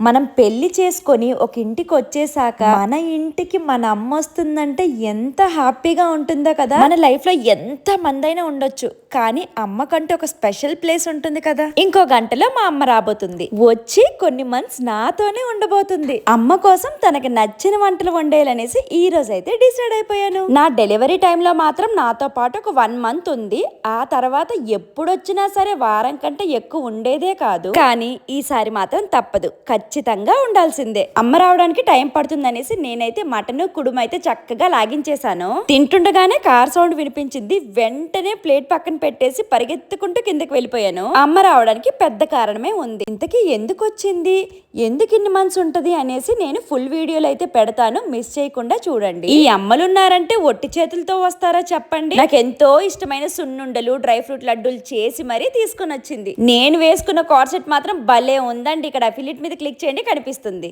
మనం పెళ్ళి చేసుకొని ఒక ఇంటికి వచ్చేసాక మన ఇంటికి మన అమ్మ వస్తుందంటే ఎంత హ్యాపీగా ఉంటుందో కదా. మన లైఫ్లో ఎంత మందైనా ఉండొచ్చు కానీ అమ్మ కంటే ఒక స్పెషల్ ప్లేస్ ఉంటుంది కదా. ఇంకో గంటలో మా అమ్మ రాబోతుంది. వచ్చి కొన్ని మంత్స్ నాతోనే ఉండబోతుంది. అమ్మ కోసం తనకి నచ్చిన వంటలు వండేయాలనేసి ఈ రోజు అయితే డిసైడ్ అయిపోయాను. నా డెలివరీ టైంలో మాత్రం నాతో పాటు ఒక వన్ మంత్ ఉంది. ఆ తర్వాత ఎప్పుడొచ్చినా సరే వారం కంటే ఎక్కువ ఉండేదే కాదు. కానీ ఈసారి మాత్రం తప్పదు. ఖచ్చితంగా ఖచ్చితంగా ఉండాల్సిందే. అమ్మ రావడానికి టైం పడుతుంది అనేసి నేనైతే మటన్ కుడుమ అయితే చక్కగా లాగించేశాను. తింటుండగానే కార్ సౌండ్ వినిపించింది. వెంటనే ప్లేట్ పక్కన పెట్టేసి పరిగెత్తుకుంటూ కిందకి వెళ్ళిపోయాను. అమ్మ రావడానికి పెద్ద కారణమే ఉంది. ఇంతకీ ఎందుకు వచ్చింది? ఎందుకు ఇన్ని మంత్స్ ఉంటది అనేసి నేను ఫుల్ వీడియోలు అయితే పెడతాను. మిస్ చేయకుండా చూడండి. ఈ అమ్మలున్నారంటే ఒట్టి చేతులతో వస్తారా చెప్పండి? నాకు ఎంతో ఇష్టమైన సున్నుండలు డ్రై ఫ్రూట్ లడ్డూలు చేసి మరీ తీసుకుని వచ్చింది నేను వేసుకున్న కార్సెట్ మాత్రం భలే ఉందండి. ఇక్కడ అఫిలిట్ మీద క్లిక్ క్లిక్ చేయండి కనిపిస్తుంది.